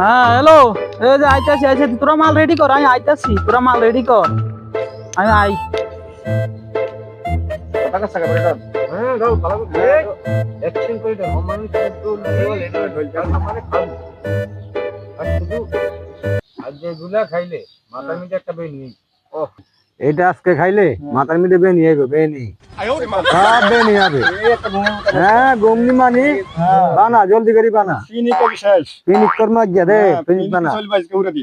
হ্যাঁ হ্যালো এই যে আইতাছি আইতাছি, তোরা মাল রেডি কর, আমি আইতাছি, তোরা মাল রেডি কর। আমি আই। টাকা করে হ্যাঁ দাও ভালো করে। এক্সচেঞ্জ করে দাও মানে তো বলে না ঢলটা মানে খাব। আর শুধু আজ যেগুলা খাইলে মাথা মিটে একটা বেনি ও এটা আজকে খাইলে? মাথার মিটে বেনি আইবে বেনি সব বেনি হবে হ্যাঁ গমনি মানি। বানা জলদি করি বানা। শেষ ফিনিশ কর্ম গিয়া দে ফিনিশ বানা। দি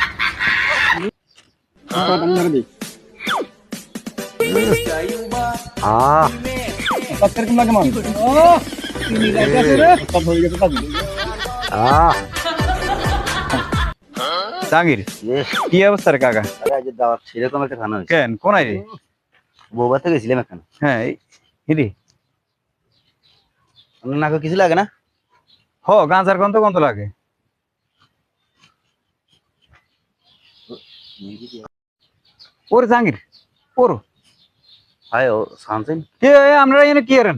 গেছে কাজ আহ জাহাঙ্গীর, কি অবস্থা কাকা? সেরকম একটা খানা কেন? কোন আইরে বৌবাতে গেছিলাম এখানে হ্যাঁ হিরি আপনার নাকে কিছু লাগে না হ, গাঁজার গন্ধ গন্ধ লাগে। ওর জাঙ্গির ওর। হায় ও শান্তিন কে আমরা এনে কি এরেন?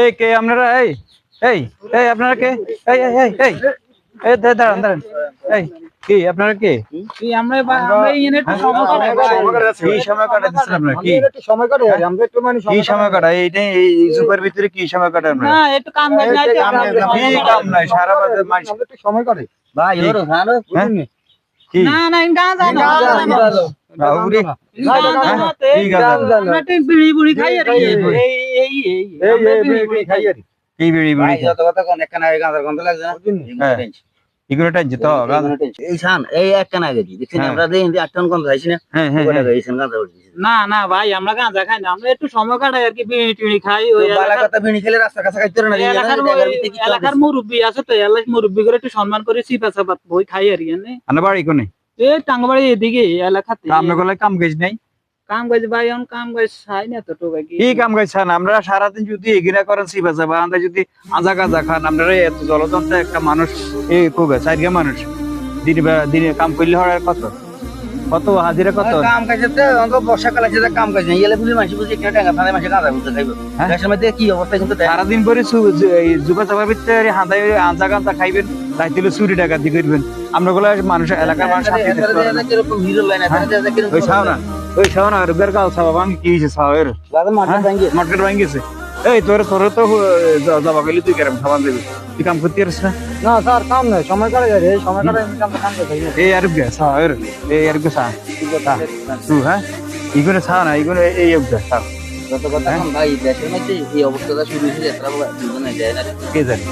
এই কে আপনারা এই এই এই আপনারা কে? এই এই এই এই এই দাঁড়ান দাঁড়ান। এই কি? আপনারা কি? আমরা ভাই। কি সময় আপনারা? কি? সময় কাটে আমরা একটু মানে কি সময় কাটা এইটা এই জুপের ভিতরে কি সময় কাটান না একটু কাম নাই তো আমরা- কি কাম নাই? সারা বাজার মানুষ একটু সময় কাটে ভাই ঠিক। ওর হ্যাঁ? কি? না না ইন গাঁজা না বাবুরে ইন গাঁজা না তো, কি গাঁজা? আমরা একটু বিড়ি বুড়ি খাই আর এই, বিড়ি বিড়ি বুড়ি খাই আর কি। বিড়ি ভাই যত কথা কোন একখানা গন্ধ না? এই শান এই একখানা গেছি দেখছেন। আমরা দেখি আটটান গন্ধ খাইছি না? হ্যাঁ হ্যাঁ হ্যাঁ। না না ভাই আমরা গাঁজা খাই না আমরা একটু সময় কাটাই আর কি বিড়ি টিড়ি খাই ওই কথা বিনি খেলে রাস্তা কাছে খাইতে না এলাকার মুরব্বি আছে। তো এলাকার মুরব্বি করে একটু সম্মান করে সিপা সাপাত বই খাই আর কি বাড়ি কোনে? এই টাঙ্গবাড়ি এদিকে এলাকাতে। আমরা গলায় কাম গেছ নাই? কাম ভাই কাম কাজ খাই না তো টোকা কি কি কাম গেছ না? আমরা সারাদিন যদি এগিরা করেন সিবা যাবা আমরা যদি আজা গাজা খান আপনারা এত জলযন্ত্র একটা মানুষ এই কোগে চারিয়া মানুষ। দিনে দিনে কাম করলে হয় কত? কত হাজিরা কত? কাম কাজে তো বর্ষাকাল আছে কাম কাজ এলে বুঝি মাসি বুঝি টাকা খাইবো হ্যাঁ? দেশের মধ্যে কি অবস্থা কিন্তু সারাদিন পরে যুবা চাবার ভিতরে হাঁদাই আঞ্জা গাঁজা খাইবেন তাই দিলে চুরি ডাকাতি করবেন। আমরা গুলো মানুষ এলাকার মানুষ না। ওই না। ওই ছাও না আর বের কাল ভাঙি কি হয়েছে মাঠে ভাঙ্গি। মার্কেট ভাঙি গেছে এই তোর তোর তো জবা গেলি তুই কেরম খাবার দেবি। তুই কাম করতে পারিস না? না স্যার কাম নাই সময় কাটে যায় সময় কাটে আমি কাম কাম করতে এই আর গে এই আর গে তুই হ্যাঁ? ইগুনে ছাও না ইগুনে এই যত কথা এখন ভাই দেশের মধ্যে এই অবস্থাটা শুরু হয়েছে যাত্রা দুজনে যায় না। কে জানি?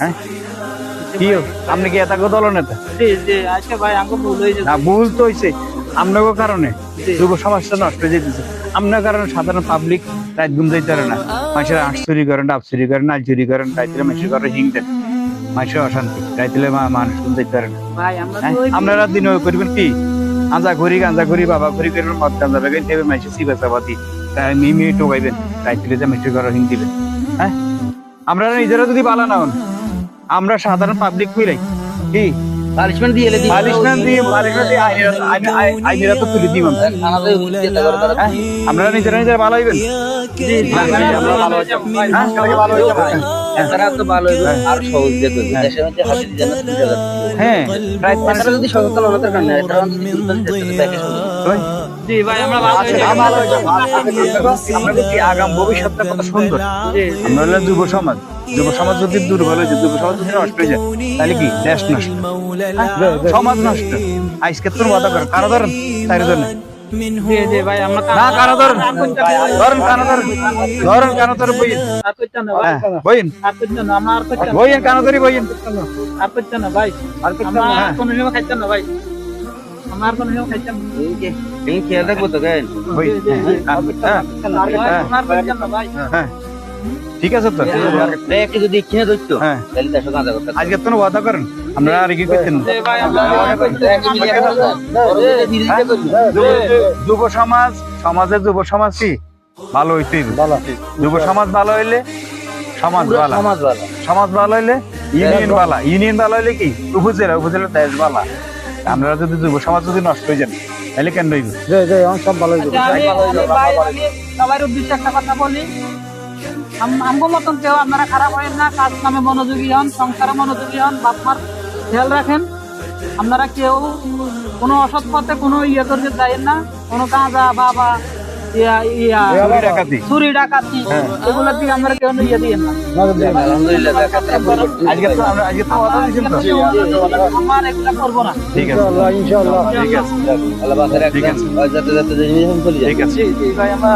হ্যাঁ? কি হো? আপনি কি এত দল নেতা জি জি আচ্ছা ভাই আমাকে ভুল হয়েছে না ভুল তো হয়েছে আপনাকে কারণে যুব সমাজটা নষ্ট হয়ে যেতেছে। আপনার কারণে সাধারণ পাবলিক রাত ঘুম যাইতে পারে না। মানুষের আঁশ চুরি করেন ডাব চুরি করেন নাল চুরি করেন রাইতে মানুষের ঘরে হিং দেন। মানুষের অশান্তি রাইতে মানুষ ঘুম যাইতে পারে না। আমরা হ্যাঁ? আপনারা দিন করবেন কি? আঞ্জা ঘুরি গাঞ্জা ঘুরি বাবা ঘুরি করবেন মদ গাঞ্জা বেগেন দেবে মানুষের সিবা চাবাতি তাই মিমি টোকাইবেন রাইতে যে মানুষের ঘরে হিং দিবেন। হ্যাঁ? আমরা নিজেরা যদি বালা না হন আমরা সাধারণ পাবলিক মিলাই কি? পানিশমেন্ট দিয়ে দিই পানিশমেন্ট দিয়ে পানিশমেন্ট দিয়ে আই- আইনেরা তো তুলে দিব আমরা। থানাতে যেতে করে তারা হ্যাঁ? আপনারা নিজেরা নিজেরা ভালো হইবেন? আমরা ভালো হয়ে যাব ভাই। ভালো তারা তো ভালো হইবে। আর সহজ দিয়ে দেবে দেশের মধ্যে হাতে দিয়ে না তুলে দেবে রাইট তারা যদি সচেতন হতে কারণ তারা যদি জি ভাই আমরা হয়ে হয়ে যাব। আমরা দেখি আগাম ভবিষ্যৎটা কত সুন্দর। আমরা হলো যুব সমাজ। যুব সমাজ যদি দুর্বল হয়ে যুব সমাজ যদি নষ্ট হয়ে যায় তাহলে কি? দেশ নষ্ট। হ্যাঁ? সমাজ নষ্ট। আজকে তোর কথা করেন কারও ধরেন? তাই ধরেন। জি, জি ভাই আমরা না কারও ধরেন? ধরেন? কারও ধরেন? ধরেন কারও ধরে বইন আর করছেন না ভাই। হ্যাঁ আর করছেন না আমরা আর করছেন না। কারও ধরে ভাই। কোনো সময় খাইছেন না ভাই। আমরা খেয়াল রাখব তো কেন হ্যাঁ হ্যাঁ। ঠিক আছে তো একটু যদি কিনে ধরতো হ্যাঁ। তাহলে দেশে কাঁচা করতে আজকে তো ওয়াদা করেন? আমরা আর কি করতেন আমরা যুব- যুব সমাজ সমাজের যুব সমাজ কি? ভালো হইতে যুব সমাজ ভালো হইলে সমাজ ভালো। সমাজ ভালো। সমাজ ভালো হইলে ইউনিয়ন ভালো। ইউনিয়ন ভালো হইলে কি? উপজেলা উপজেলা দেশ ভালো। আমরা যদি যুব সমাজ যদি নষ্ট হয়ে যান তাহলে কেন রইব? সব ভালো হয়ে সবার উদ্দেশ্যে একটা কথা বলি। আম- আমগো মতন কেউ আপনারা খারাপ হয়েন না কাজ কামে মনোযোগী হন সংসারে মনোযোগী হন বাপমার খেয়াল রাখেন। আপনারা কেউ কোনো অসৎ পথে কোনো ইয়ে করতে যাইয়েন না কোনো কাঁচা বাবা চুরি ডাকাতি। এগুলো দিয়ে আমরা কেউ ইয়ে দিয়েন না। আমরা এগুলা করব না। ঠিক আছে। ইনশাআল্লাহ ইনশাআল্লাহ। ঠিক আছে। আল্লাহ ঠিক যায়। ঠিক আছে ভাই আমরা